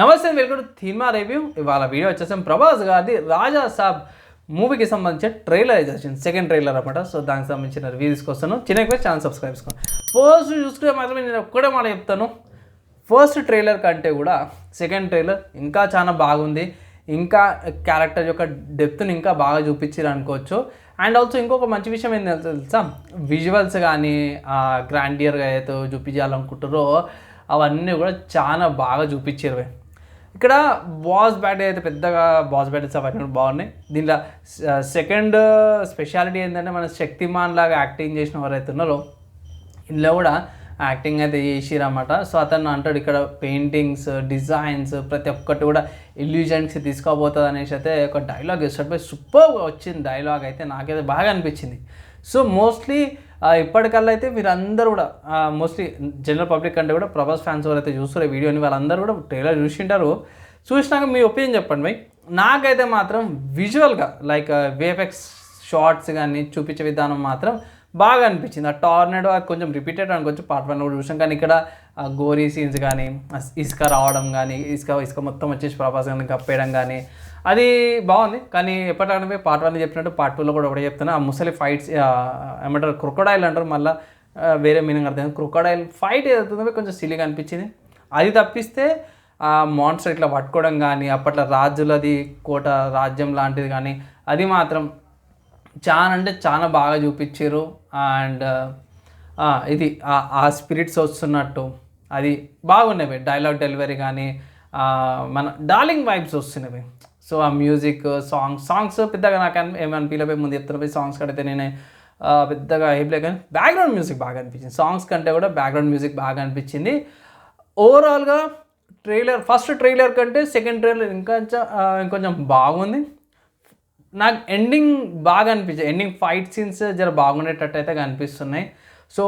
నమస్తే welcome to Theema review. ఇవాళ video వచ్చేసాం ప్రభాస్ గారిది రాజా సాబ్ మూవీకి సంబంధించిన ట్రైలర్ అయితే వచ్చింది. సెకండ్ ట్రైలర్ అనమాట సో దానికి సంబంధించిన రివ్యూ తీసుకొస్తాను. చిన్న రిక్వెస్ట్ ఛానల్ సబ్స్క్రైబ్ చేసుకోండి. ఫస్ట్ చూసుకునే మాత్రమే నేను ఒక్కడే మాట చెప్తాను. ఫస్ట్ ట్రైలర్ కంటే కూడా సెకండ్ ట్రైలర్ ఇంకా చాలా బాగుంది. ఇంకా క్యారెక్టర్ యొక్క డెప్త్ని ఇంకా బాగా చూపించారు అనుకోవచ్చు. అండ్ ఆల్సో ఇంకొక మంచి విషయం ఏంటి తెలుసా? విజువల్స్ కానీ గ్రాండియర్గా అయితే చూపించాలనుకుంటారో అవన్నీ కూడా చాలా బాగా చూపించారు ఇక్కడ బాస్ బ్యాట్ అయితే పెద్దగా బాస్ బ్యాటర్స్ అవన్నీ కూడా బాగున్నాయి దీంట్లో సెకండ్ స్పెషాలిటీ ఏంటంటే మన శక్తిమాన్ లాగా యాక్టింగ్ చేసిన ఎవరైతే ఉన్నారో ఇందులో కూడా యాక్టింగ్ అయితే చేసిరన్నమాట. సో అతను అంటాడు ఇక్కడ పెయింటింగ్స్ డిజైన్స్ ప్రతి ఒక్కటి కూడా ఇల్యూజన్స్కి తీసుకోబోతుంది అనేసి అయితే ఒక డైలాగ్ ఇస్తాడు సూపర్గా వచ్చింది డైలాగ్ అయితే నాకైతే బాగా అనిపించింది. సో మోస్ట్లీ ఇప్పటికల్లా అయితే మీరందరూ కూడా మోస్ట్లీ జనరల్ పబ్లిక్ అంటే కూడా ప్రభాస్ ఫ్యాన్స్ ఎవరైతే చూస్తారో వీడియోని వాళ్ళందరూ కూడా ట్రైలర్ చూసింటారు. చూసినాక మీ ఒపీనియన్ చెప్పండి భయ్. నాకైతే మాత్రం విజువల్గా లైక్ వేఫెక్స్ షార్ట్స్ కానీ చూపించే విధానం మాత్రం బాగా అనిపించింది. ఆ టార్నెడో అది కొంచెం రిపీటెడ్ అనుకోవచ్చు పార్ట్ వన్ కూడా చూసాం. కానీ ఇక్కడ ఆ గోరీ సీన్స్ కానీ ఇసుక రావడం కానీ ఇసుక ఇసుక మొత్తం వచ్చేసి ప్రభాస్ కానీ కప్పేయడం కానీ అది బాగుంది. కానీ ఎప్పటికైనా పార్ట్ వన్ చెప్పినట్టు పార్ట్ టూలో కూడా ఒకటే చెప్తాను ఆ ముసలి ఫైట్స్ ఏమంటారు క్రొకడైల్ అంటారు మళ్ళీ వేరే మీనింగ్ అర్థం క్రొకడైల్ ఫైట్ ఏదవుతుందో కొంచెం సిలిగా అనిపించింది. అది తప్పిస్తే ఆ మాన్స్టర్ ఇట్లా పట్టుకోవడం కానీ అప్పట్లో రాజులది కోట రాజ్యం లాంటిది కానీ అది మాత్రం చాలా అంటే చాలా బాగా చూపించారు. అండ్ ఇది ఆ- స్పిరిట్స్ వస్తున్నట్టు. అది బాగున్నాయి డైలాగ్ డెలివరీ కానీ మన డార్లింగ్ వైబ్స్ వస్తున్నాయి సో ఆ మ్యూజిక్ సాంగ్స్ సాంగ్స్ పెద్దగా నాకు అన్- ఏమనిపించలే ముందు చెప్తున్నా సాంగ్స్ కడితే నేనే పెద్దగా ఏం కానీ బ్యాక్గ్రౌండ్ మ్యూజిక్ బాగా అనిపించింది. సాంగ్స్ కంటే కూడా బ్యాక్గ్రౌండ్ మ్యూజిక్ బాగా అనిపించింది. ఓవరాల్గా ట్రైలర్ ఫస్ట్ ట్రైలర్ కంటే సెకండ్ ట్రైలర్ ఇంకా ఇంకొంచెం బాగుంది. నాకు ఎండింగ్ బాగా అనిపించింది ఎండింగ్ ఫైట్ సీన్స్ జర బాగుండేటట్టు అయితే కనిపిస్తున్నాయి. సో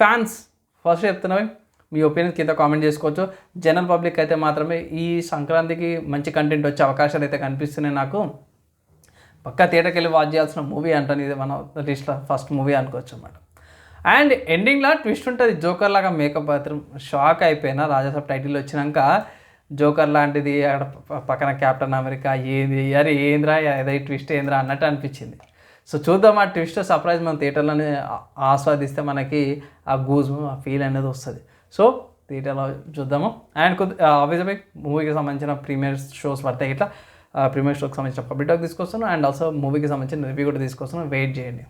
ఫ్యాన్స్ ఫస్ట్ చెప్తున్నవి మీ ఒపీనియన్ కింద కామెంట్ చేసుకోవచ్చు. జనరల్ పబ్లిక్ అయితే మాత్రమే ఈ సంక్రాంతికి మంచి కంటెంట్ వచ్చే అవకాశాలు అయితే కనిపిస్తున్నాయి నాకు. పక్కా థియేటర్కి వెళ్ళి వాచ్ చేయాల్సిన మూవీ అంటాను ఇది మన లిస్ట్లో ఫస్ట్ మూవీ అనుకోవచ్చు అన్నమాట. అండ్ ఎండింగ్లో ట్విస్ట్ ఉంటుంది. జోకర్ లాగా మేకప్ మాత్రం షాక్ అయిపోయినా రాజాసాబ్ టైటిల్ వచ్చినాక జోకర్ లాంటిది అక్కడ పక్కన కెప్టెన్ అమెరికా ఏది అరే ఏంద్రా ఏదో ట్విస్ట్ ఏంద్రా అన్నట్టు అనిపించింది. సో చూద్దాం ఆ ట్విస్ట్ సర్ప్రైజ్ మనం థియేటర్లోనే ఆస్వాదిస్తే మనకి ఆ గూజ్ ఆ ఫీల్ అనేది వస్తుంది. సో థియేటర్లో చూద్దాము. అండ్ కొద్ది ఆబ్వియస్లీ మూవీకి సంబంధించిన ప్రీమియర్ షోస్ పడతాయి ఇట్లా. ప్రీమియర్ షోకి సంబంధించిన పబ్లిక్ టాక్ తీసుకొస్తాను అండ్ ఆల్సో మూవీకి సంబంధించిన రివ్యూ కూడా తీసుకొస్తాను వెయిట్ చేయండి.